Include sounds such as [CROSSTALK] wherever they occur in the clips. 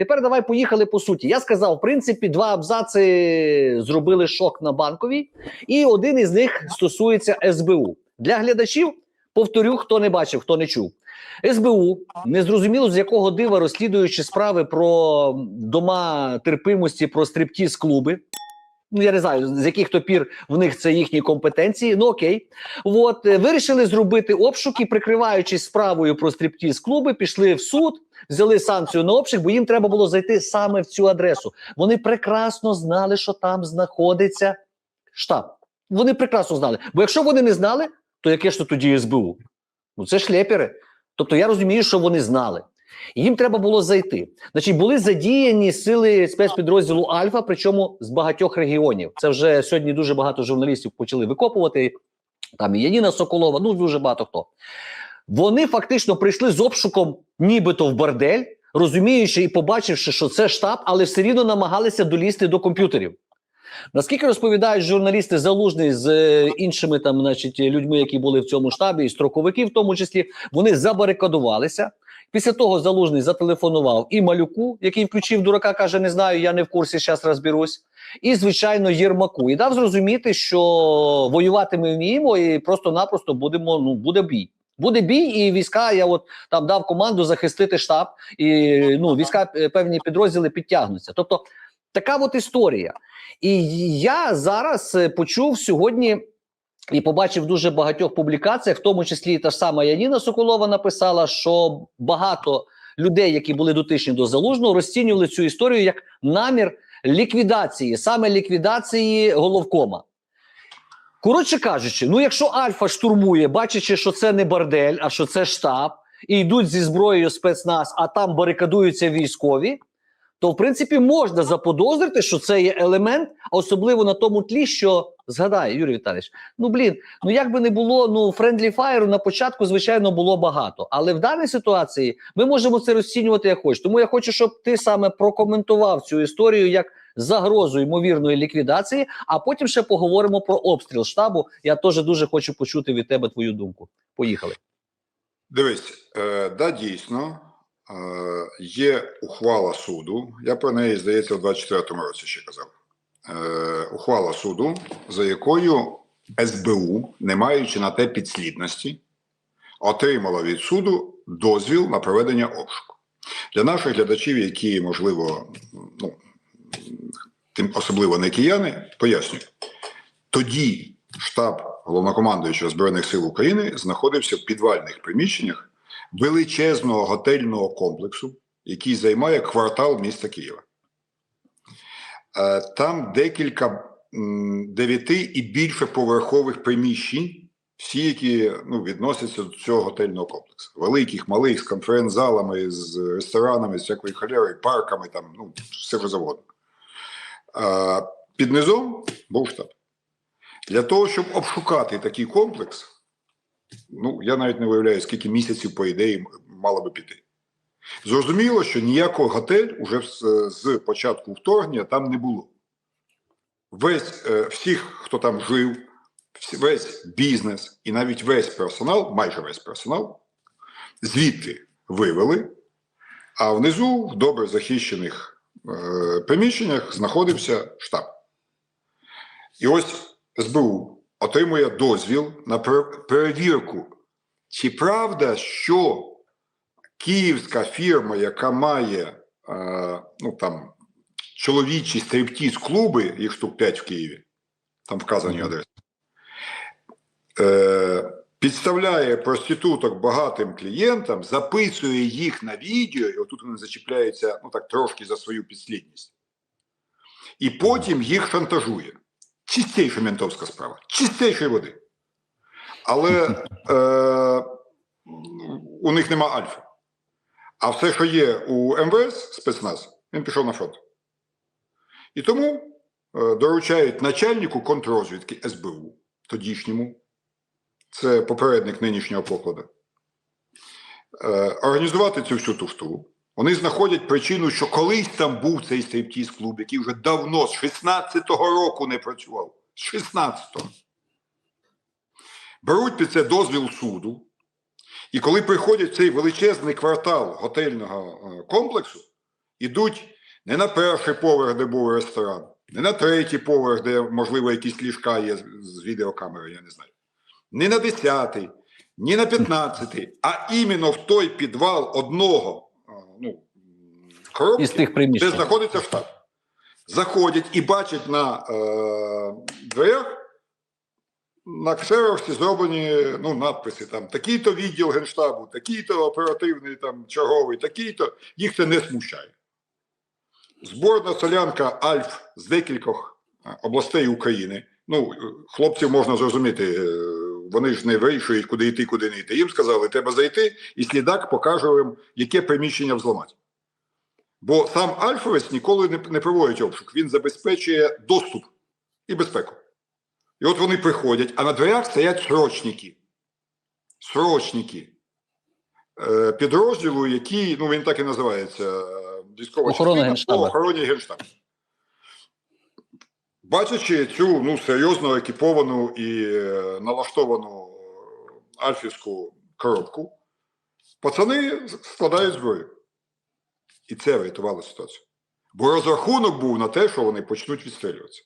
Тепер давай поїхали по суті. Я сказав, в принципі, два абзаци зробили шок на банковій, і один із них стосується СБУ. Для глядачів повторю, хто не бачив, хто не чув. СБУ незрозуміло з якого дива розслідуючи справи про дома терпимості, про стриптіз клуби. Ну, я не знаю, з яких то пір в них це їхні компетенції. Ну окей, от е, вирішили зробити обшуки, прикриваючись справою про стриптіз клуби, пішли в суд, взяли санкцію на обшук, бо їм треба було зайти саме в цю адресу. Вони прекрасно знали, що там знаходиться штаб. Вони прекрасно знали. Бо якщо вони не знали, то яке ж то тоді СБУ? Ну це шлепери. Тобто я розумію, що вони знали. Їм треба було зайти. Значить, були задіяні сили спецпідрозділу Альфа, причому з багатьох регіонів. Це вже сьогодні дуже багато журналістів почали викопувати. Там і Яніна Соколова, ну дуже багато хто. Вони фактично прийшли з обшуком, нібито в бордель, розуміючи і побачивши, що це штаб, але все рівно намагалися долізти до комп'ютерів. Наскільки розповідають журналісти залужний з е, іншими там, значить, людьми, які були в цьому штабі, і строковики, в тому числі, вони забарикадувалися. Після того залужний зателефонував і малюку, який включив дурака, каже: Не знаю, я не в курсі, зараз розберусь. І, звичайно, Єрмаку. І дав зрозуміти, що воювати ми вміємо, і просто-напросто будемо. Ну буде бій. Буде бій, і війська. Я от там дав команду захистити штаб, і ну війська е, певні підрозділи підтягнуться. Тобто така от історія. І я зараз е, почув сьогодні і побачив дуже багатьох публікаціях, в тому числі та ж сама Яніна Соколова написала, що багато людей, які були дотичні до залужного, розцінювали цю історію як намір ліквідації, саме ліквідації головкома. Коротше кажучи, ну якщо Альфа штурмує, бачачи, що це не бордель, а що це штаб, і йдуть зі зброєю спецназ, а там барикадуються військові, то в принципі можна заподозрити, що це є елемент, особливо на тому тлі, що згадай, Юрій Віталійович, ну блін, ну як би не було, ну френдлі фаєру на початку, звичайно, було багато. Але в даній ситуації ми можемо це розцінювати як хочеш. Тому я хочу, щоб ти саме прокоментував цю історію як загрозу ймовірної ліквідації, а потім ще поговоримо про обстріл штабу. Я теж дуже хочу почути від тебе твою думку. Поїхали. Дивись, е, да, дійсно, е, є ухвала суду. Я про неї, здається, у 24-му році ще казав. Е, ухвала суду, за якою СБУ, не маючи на те підслідності, отримала від суду дозвіл на проведення обшуку. Для наших глядачів, які, можливо, ну, тим особливо не кияни, пояснюю. Тоді штаб головнокомандуючого Збройних сил України знаходився в підвальних приміщеннях величезного готельного комплексу, який займає квартал міста Києва. Е, Там декілька дев'яти і більше поверхових приміщень, всі, які ну, відносяться до цього готельного комплексу. Великих, малих, з конференц-залами, з ресторанами, з всякою халерою, парками, там, ну, все. Е, Під низом був штаб. Для того, щоб обшукати такий комплекс, ну я навіть не виявляю, скільки місяців, по ідеї, мало би піти. Зрозуміло, що ніякого готель уже з, початку вторгнення там не було. Весь, е, всіх, хто там жив, весь бізнес і навіть весь персонал, майже весь персонал, звідти вивели, а внизу, в добре захищених приміщеннях, знаходився штаб. І ось СБУ отримує дозвіл на перевірку, чи правда, що київська фірма, яка має е, ну, там, чоловічі стриптіз клуби, їх штук 5 в Києві, там вказані адреси, е, підставляє проституток багатим клієнтам, записує їх на відео, і отут вони зачіпляються ну, так, трошки за свою підслідність. І потім їх шантажує. Чистейша ментовська справа, чистейшої води. Але е, у них нема альфа. А все, що є у МВС, спецназ, він пішов на фронт. І тому е, доручають начальнику контррозвідки СБУ, тодішньому, це попередник нинішнього покладу, е, організувати цю всю туфту. Вони знаходять причину, що колись там був цей стриптіз клуб, який вже давно, з 16-го року не працював. З 16-го. Беруть під це дозвіл суду. І коли приходять в цей величезний квартал готельного е, комплексу, ідуть не на перший поверх, де був ресторан, не на третій поверх, де, можливо, якісь ліжка є з, відеокамерою, я не знаю. Не на десятий, ні на п'ятнадцятий, а іменно в той підвал одного ну, коробки, де знаходиться штаб. Заходять і бачать на е, дверях на ксероксі зроблені ну, надписи там такий-то відділ генштабу, такий-то оперативний там черговий, такий-то. Їх це не смущає. Зборна солянка Альф з декількох областей України. Ну, хлопців можна зрозуміти, е, вони ж не вирішують, куди йти, куди не йти. Їм сказали, треба зайти, і слідак покаже їм, яке приміщення взламати. Бо сам Альфовець ніколи не, не проводить обшук, він забезпечує доступ і безпеку. І от вони приходять, а на дверях стоять срочники. Срочники е, підрозділу, який, ну він так і називається, е, військова Охорона частина по охороні Генштабу. Бачачи цю ну, серйозно екіповану і е, налаштовану е, альфівську коробку, пацани складають зброю. І це врятувало ситуацію. Бо розрахунок був на те, що вони почнуть відстрілюватися.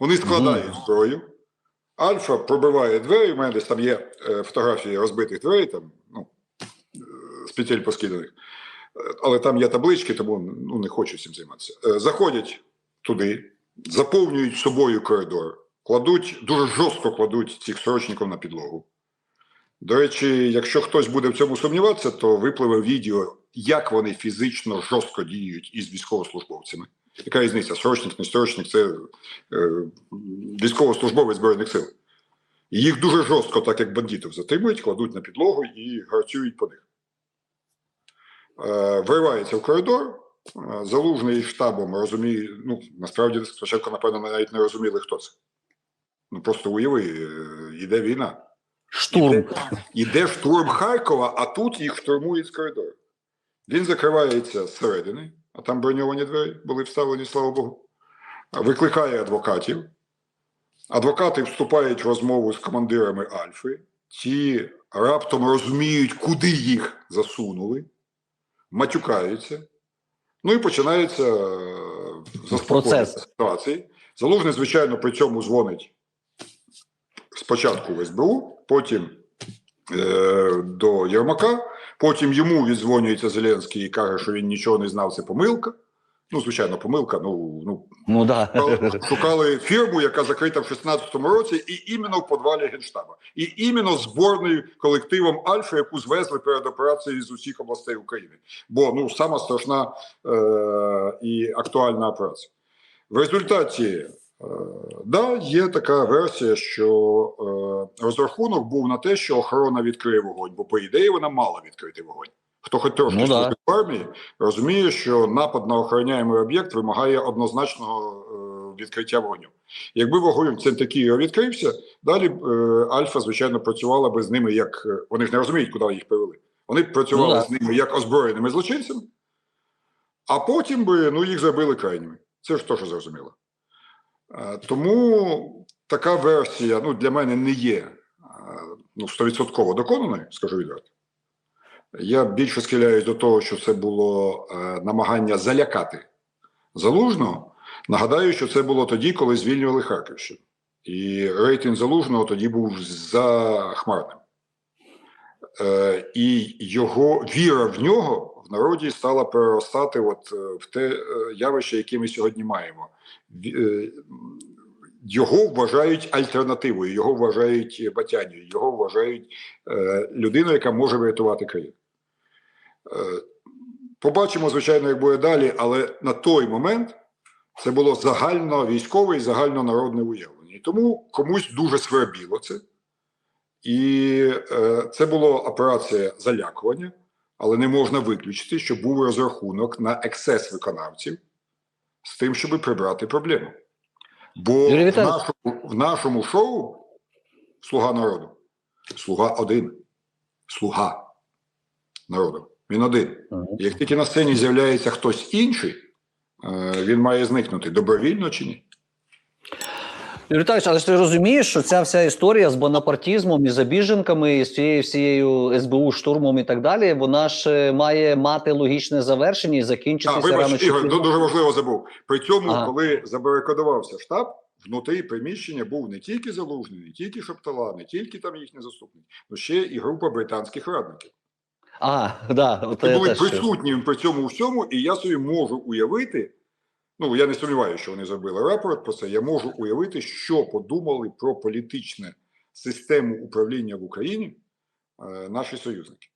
Вони складають зброю. Альфа пробиває двері. У мене десь там є е, фотографії розбитих дверей, там, ну, з петель поскиданих. Але там є таблички, тому ну, не хочу цим займатися. Заходять туди, заповнюють собою коридор, кладуть, дуже жорстко кладуть цих срочників на підлогу. До речі, якщо хтось буде в цьому сумніватися, то випливе відео, як вони фізично жорстко діють із військовослужбовцями. Яка різниця? Срочник, не срочник це е, військовослужбовець Збройних сил. І їх дуже жорстко, так як бандитів, затримують, кладуть на підлогу і гарцюють по них. Е, виривається в коридор. Е, Залужний штабом розуміє, ну, насправді, спочатку, напевно, навіть не розуміли, хто це. Ну, просто уяви, е, іде війна. Штурм. Іде, іде штурм Харкова, а тут їх штурмують з коридору. Він закривається зсередини, а там броньовані двері були вставлені, слава Богу. Викликає адвокатів. Адвокати вступають в розмову з командирами Альфи. Ті раптом розуміють, куди їх засунули, матюкаються. Ну і починається е, заспокоєння Процес. ситуації. Залужний, звичайно, при цьому дзвонить спочатку в СБУ, потім е, до Єрмака, потім йому відзвонюється Зеленський і каже, що він нічого не знав, це помилка. Ну, звичайно, помилка. Ну, ну Ну да. шукали- фірму, яка закрита в 16-му році, і іменно в подвалі Генштаба, і іменно зборною колективом Альфа, яку звезли перед операцією з усіх областей України. Бо ну сама страшна е- і актуальна операція. В результаті, е- да, є така версія, що е- розрахунок був на те, що охорона відкриє вогонь, бо по ідеї вона мала відкрити вогонь. Хто хоч трошки Ну, да. в армії, розуміє, що напад на охороняємий об'єкт вимагає однозначного е, відкриття вогню. Якби вогонь центр Києва відкрився, далі е, Альфа, звичайно, працювала би з ними як е, вони ж не розуміють, куди їх привели. Вони б працювали Ну, да. з ними як озброєними злочинцями, а потім би ну, їх зробили крайніми. Це ж теж зрозуміло. Е, Тому така версія ну, для мене не є е, ну, 100% доконаною, скажу відверто. Я більше схиляюсь до того, що це було е, намагання залякати залужного. Нагадаю, що це було тоді, коли звільнювали Харківщину. І рейтинг залужного тоді був захмарним. Е, і його віра в нього в народі стала переростати от е, в те е, явище, яке ми сьогодні маємо. Його вважають альтернативою, його вважають батянію, його вважають людиною, яка може врятувати країну. Е, Побачимо, звичайно, як буде далі, але на той момент це було загально військове і загальнонародне уявлення. І тому комусь дуже свербіло це. І е, це була операція залякування, але не можна виключити, що був розрахунок на ексцес виконавців з тим, щоб прибрати проблему. Бо в нашому, в нашому шоу Слуга народу. Слуга один. Слуга народу. Він один. Як тільки на сцені з'являється хтось інший, е, він має зникнути добровільно чи ні? Юрій Віталійович, але ж ти розумієш, що ця вся історія з бонапартізмом і забіженками, і з цією всією СБУ штурмом і так далі, вона ж е, має мати логічне завершення і закінчитися рано вибач, чи Ігор, пізно. дуже важливо забув. При цьому, Ага. коли забарикадувався штаб, внутрі приміщення був не тільки Залужний, не тільки Шаптала, не тільки там їхній заступник, але ще і група британських радників. А, да, от Вони були присутні при цьому всьому, і я собі можу уявити. Ну, я не сумніваюся, що вони зробили рапорт про це. Я можу уявити, що подумали про політичну систему управління в Україні е, наші союзники.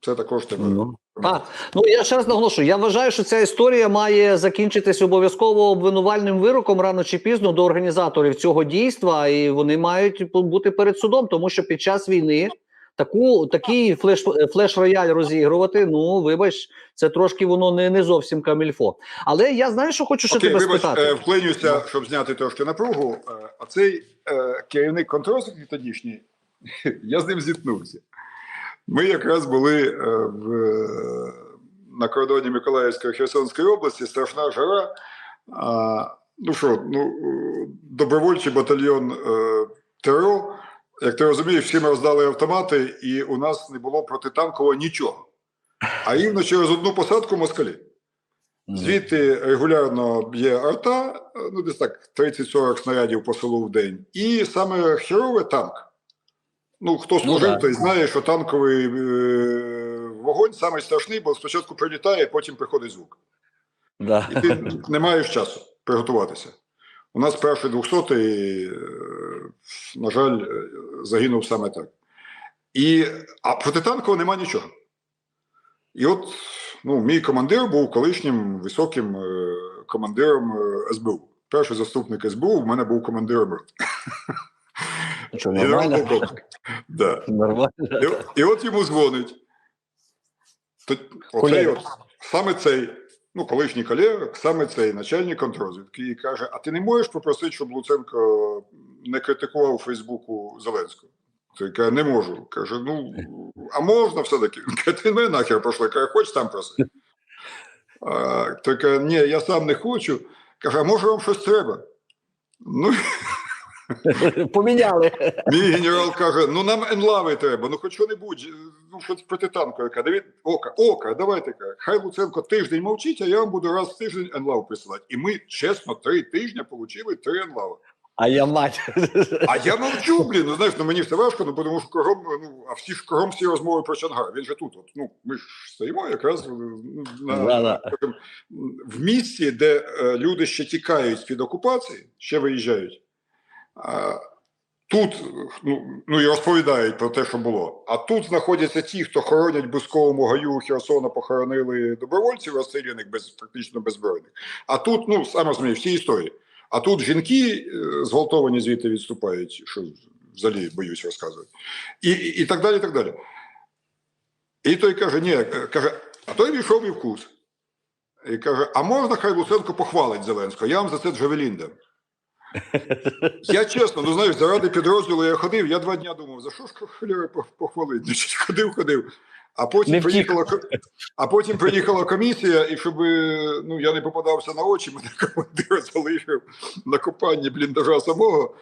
Це також треба. Ну. А, ну я ще раз наголошую. Я вважаю, що ця історія має закінчитись обов'язково обвинувальним вироком рано чи пізно до організаторів цього дійства, і вони мають бути перед судом, тому що під час війни таку такий флеш флеш-рояль розігрувати. Ну вибач, це трошки воно не, не зовсім камільфо. Але я знаю, що хочу ще Окей, тебе вибач, спитати. е, вклинюся, щоб зняти трошки напругу. Е, А цей е, керівник контрозвідки тодішній, [LAUGHS] я з ним зіткнувся. Ми якраз були е, в, е, на кордоні Миколаївської Херсонської області, страшна жара. А, ну що, ну, добровольчий батальйон е, ТРО, як ти розумієш, всі ми роздали автомати, і у нас не було протитанкового нічого. А рівно через одну посадку москалі. Звідти регулярно б'є арта, ну десь так 30-40 снарядів по селу в день. І саме херове танк. Ну, хто служив, да. той знає, що танковий е, вогонь саме страшний, бо спочатку прилітає, потім приходить звук. Да. І ти не маєш часу приготуватися. У нас перший 200-й, е, на жаль, е, загинув саме так. І, а протитанкового нема нічого. І от ну, мій командир був колишнім високим е, командиром СБУ. Перший заступник СБУ в мене був командиром роти. Що, нормально? Да. Нормально. І, і от йому дзвонить. То, оцей от, саме цей, ну, колишній колега, саме цей начальник контрозвідки, і каже: А ти не можеш попросити, щоб Луценко не критикував Фейсбуку Зеленського? Той каже, не можу. Каже, ну, а можна все-таки? Ти мене нахер пошли, каже, хоч там проси. Той каже, ні, я сам не хочу. Каже, а може вам щось треба? Ну, [LAUGHS] Поміняли. Мій генерал каже: ну нам енлави треба, ну хоч що-небудь, ну щось протитанкове. Каже, «Давид, ока, ока, давайте каже, хай Луценко тиждень мовчить, а я вам буду раз в тиждень енлав присилати. І ми, чесно, три тижні отримали три енлави. А я мать. А я мовчу, блін. Ну знаєш, ну мені все важко, ну тому що кругом, ну а всі ж кругом всі розмови про Чангар. Він же тут. От, ну ми ж стоїмо якраз ну, на Да-да. в місці, де е, люди ще тікають з під окупації, ще виїжджають. Тут ну, ну і розповідають про те, що було. А тут знаходяться ті, хто хоронять в Бусковому гаю Херсона, похоронили добровольців розстріляних без практично беззбройних. А тут, ну саме розумієш, всі історії. А тут жінки е, зґвалтовані звідти відступають, що взагалі боюсь розказувати. І, і, і так далі, і так далі. І той каже: ні, каже, а той війшов і вкус. І каже: а можна хай Луценко похвалить Зеленського? Я вам за це Джавелін дам. Я чесно, ну знаєш, заради підрозділу я ходив, я два дні думав, за що ж холєра похвалить? Значить, ходив, ходив. А потім, приїхала, а потім приїхала комісія, і щоб е, ну, я не попадався на очі, мене командир залишив на копанні бліндажа самого.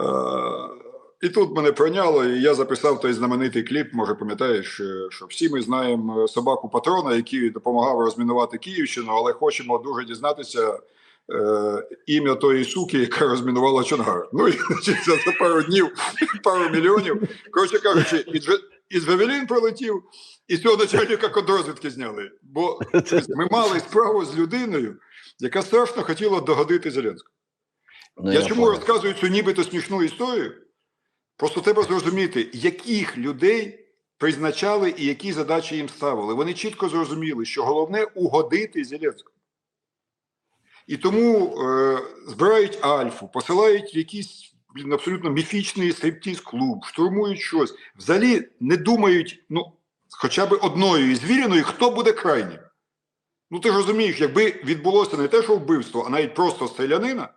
Е, і тут мене пройняло, і я записав той знаменитий кліп. Може, пам'ятаєш, е, що всі ми знаємо собаку патрона, який допомагав розмінувати Київщину, але хочемо дуже дізнатися е, ім'я тої суки, яка розмінувала Чонгар. Ну і за пару днів, пару мільйонів. Коротше кажучи, і, Джавелін прилетів, і цього начальника контррозвідки зняли. Бо [LAUGHS] ми мали справу з людиною, яка страшно хотіла догодити Зеленського. Ну, я чому понял. розказую цю нібито смішну історію? Просто треба зрозуміти, яких людей призначали і які задачі їм ставили. Вони чітко зрозуміли, що головне угодити Зеленському. І тому е, збирають Альфу, посилають якийсь блін, абсолютно міфічний стриптіз-клуб, штурмують щось. Взагалі не думають, ну, хоча б одною із віреною, хто буде крайнім. Ну, ти ж розумієш, якби відбулося не те, що вбивство, а навіть просто стрілянина,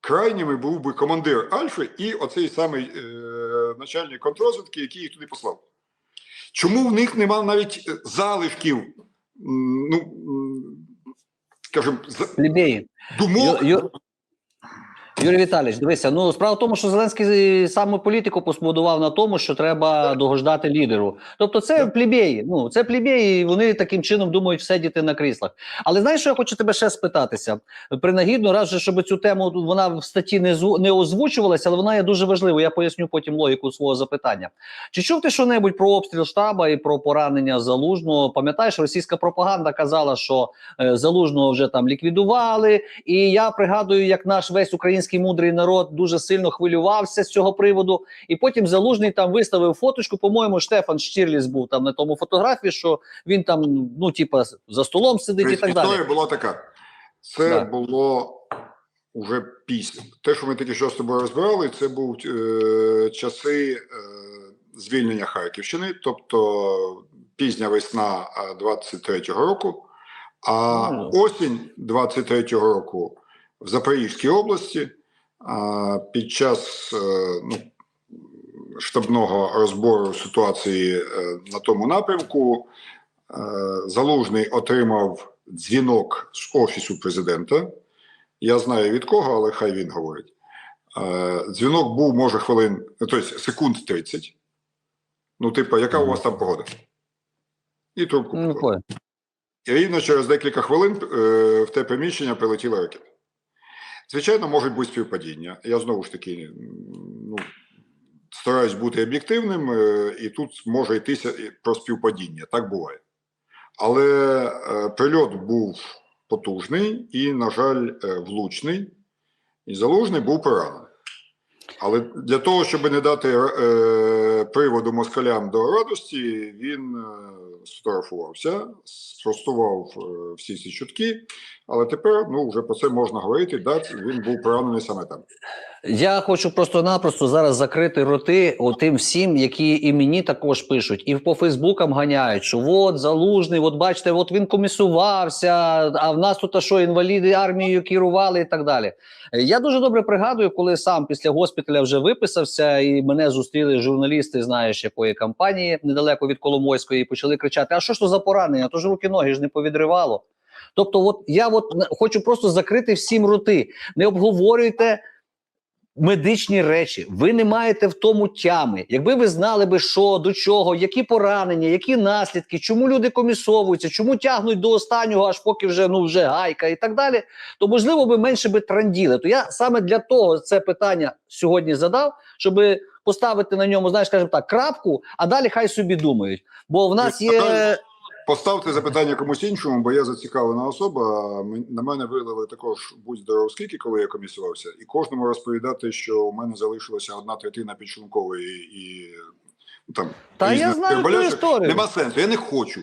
крайніми був би командир Альфи і оцей самий е, начальник контрозвідки, який їх туди послав. Чому в них нема навіть е, залишків, ну, скажімо, за- Плебеї. думок? Ю- Юрій Віталійович, дивися. Ну справа в тому, що Зеленський саме політику побудував на тому, що треба догоджати лідеру. Тобто, це плебеї. Ну це плебеї, і вони таким чином думають сидіти на кріслах. Але знаєш, що я хочу тебе ще спитатися? Принагідно, раз же, щоб цю тему вона в статті не зв- не озвучувалася, але вона є дуже важливою. Я поясню потім логіку свого запитання. Чи чув ти що-небудь про обстріл штаба і про поранення залужного? Пам'ятаєш, російська пропаганда казала, що е, залужного вже там ліквідували. І я пригадую, як наш весь український мудрий народ дуже сильно хвилювався з цього приводу. І потім залужний там виставив фоточку. По-моєму, Штефан Штірліс був там на тому фотографії, що він там, ну типа, за столом сидить і так далі. Історія була така. Це Да. було уже після. Те, що ми тільки що з тобою розбирали, це був е, часи е, звільнення Харківщини, тобто пізня весна е, 23-го року, а Ну. осінь 23-го року в Запорізькій області під час е, ну, штабного розбору ситуації е, на тому напрямку е, Залужний отримав дзвінок з офісу президента. Я знаю від кого, але хай він говорить. Дзвінок був, може, хвилин, тобто секунд 30. Ну, типу, яка у вас там погода? І трубку. Ну, І рівно через декілька хвилин в те приміщення прилетіла ракета. Звичайно, можуть бути співпадіння. Я знову ж таки ну, стараюсь бути об'єктивним, е, і тут може йтися про співпадіння. Так буває. Але е, прильот був потужний і, на жаль, е, влучний, і залужний був поранений. Але для того, щоб не дати е, приводу москалям до радості, він е, сфотографувався, спростував е, всі ці чутки. Але тепер ну, вже про це можна говорити. Да, він був поранений саме там. Я хочу просто-напросто зараз закрити роти тим всім, які і мені також пишуть, і по Фейсбукам ганяють, що от залужний, от бачите, от він комісувався, а в нас тут а що інваліди армією керували і так далі. Я дуже добре пригадую, коли сам після госпіталя вже виписався, і мене зустріли журналісти, знаєш, якої компанії недалеко від Коломойської, і почали кричати: А що ж то за поранення? То ж руки ноги ж не повідривало. Тобто, от я от хочу просто закрити всім роти. Не обговорюйте медичні речі. Ви не маєте в тому тями. Якби ви знали би, що до чого, які поранення, які наслідки, чому люди комісовуються, чому тягнуть до останнього, аж поки вже ну вже гайка і так далі, то можливо би менше би транділи. То я саме для того це питання сьогодні задав, щоб поставити на ньому, знаєш, скажімо так, крапку, а далі хай собі думають. Бо в нас є. Поставте запитання комусь іншому, бо я зацікавлена особа. На мене вилили також будь здоров скільки, коли я комісувався, і кожному розповідати, що у мене залишилася одна третина підшлункової і там Та я знаю ту історію. Нема сенсу. Я не хочу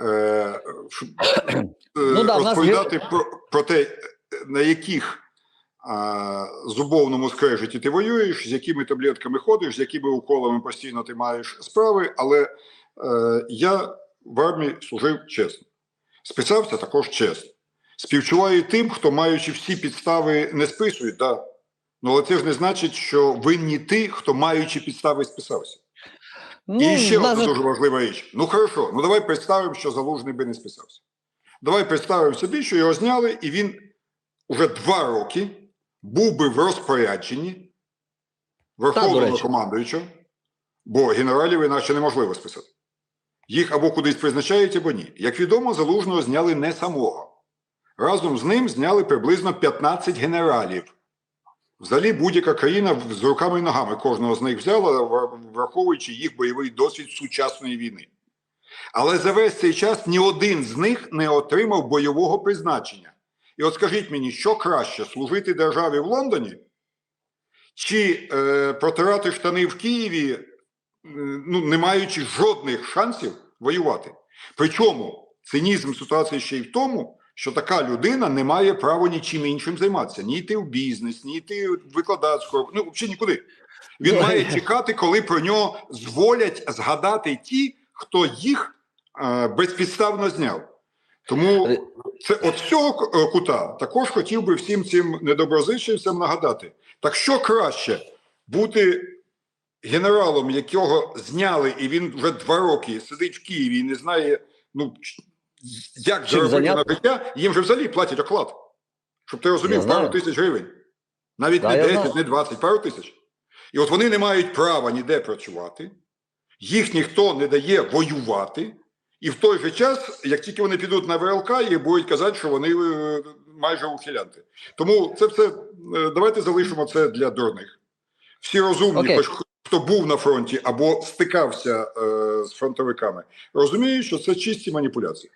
е, щоб, е, Ну да, в нас розповідати про, про те, на яких зубовному скрежеті ти воюєш, з якими таблетками ходиш, з якими уколами постійно ти маєш справи, але е, я в армії служив чесно. Списався також чесно. Співчуваю тим, хто, маючи всі підстави, не списують, да. Ну, але це ж не значить, що винні ті, хто маючи підстави списався. Ну, І ще одна дуже важлива річ. Ну хорошо, ну давай представимо, що залужний би не списався. Давай представимо собі, що його зняли, і він уже два роки був би в розпорядженні верховного командуючого, бо генералів іначе неможливо списати. Їх або кудись призначають, або ні. Як відомо, залужного зняли не самого. Разом з ним зняли приблизно 15 генералів. Взагалі будь-яка країна з руками і ногами кожного з них взяла, враховуючи їх бойовий досвід сучасної війни. Але за весь цей час ні один з них не отримав бойового призначення. І от скажіть мені, що краще служити державі в Лондоні чи е, протирати штани в Києві, ну, не маючи жодних шансів воювати? Причому цинізм ситуації ще й в тому, що така людина не має права нічим іншим займатися, ні йти в бізнес, ні йти в викладацьку, ну взагалі нікуди. Він Ну, має чекати, коли про нього зволять згадати ті, хто їх е, безпідставно зняв. Тому Е. це от цього е, кута також хотів би всім цим недоброзичливцям нагадати. Так що краще бути генералом, якого зняли, і він вже два роки сидить в Києві і не знає, ну як Чим заробити на життя, їм же взагалі платять оклад. Щоб ти Я розумів, знаю. пару тисяч гривень. Навіть Да, не 10, знаю. не 20, пару тисяч. І от вони не мають права ніде працювати, їх ніхто не дає воювати, і в той же час, як тільки вони підуть на ВЛК, їх будуть казати, що вони е, майже ухилянти. Тому це все е, давайте залишимо це для дурних. Всі розумні, Окей. хоч хто був на фронті або стикався е, з фронтовиками, розуміють, що це чисті маніпуляції.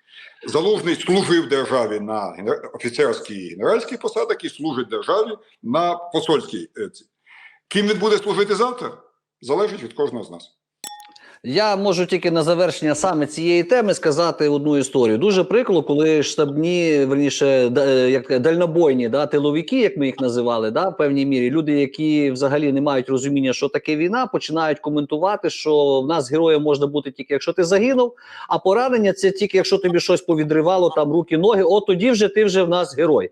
Залужний служив державі на офіцерській і генеральській посадах і служить державі на посольській. е. Ким він буде служити завтра, залежить від кожного з нас. Я можу тільки на завершення саме цієї теми сказати одну історію. Дуже прикро, коли штабні, верніше, е, як дальнобойні да, тиловики, як ми їх називали, да, в певній мірі, люди, які взагалі не мають розуміння, що таке війна, починають коментувати, що в нас героєм можна бути тільки якщо ти загинув, а поранення це тільки якщо тобі щось повідривало, там руки, ноги. От тоді вже ти вже в нас герой.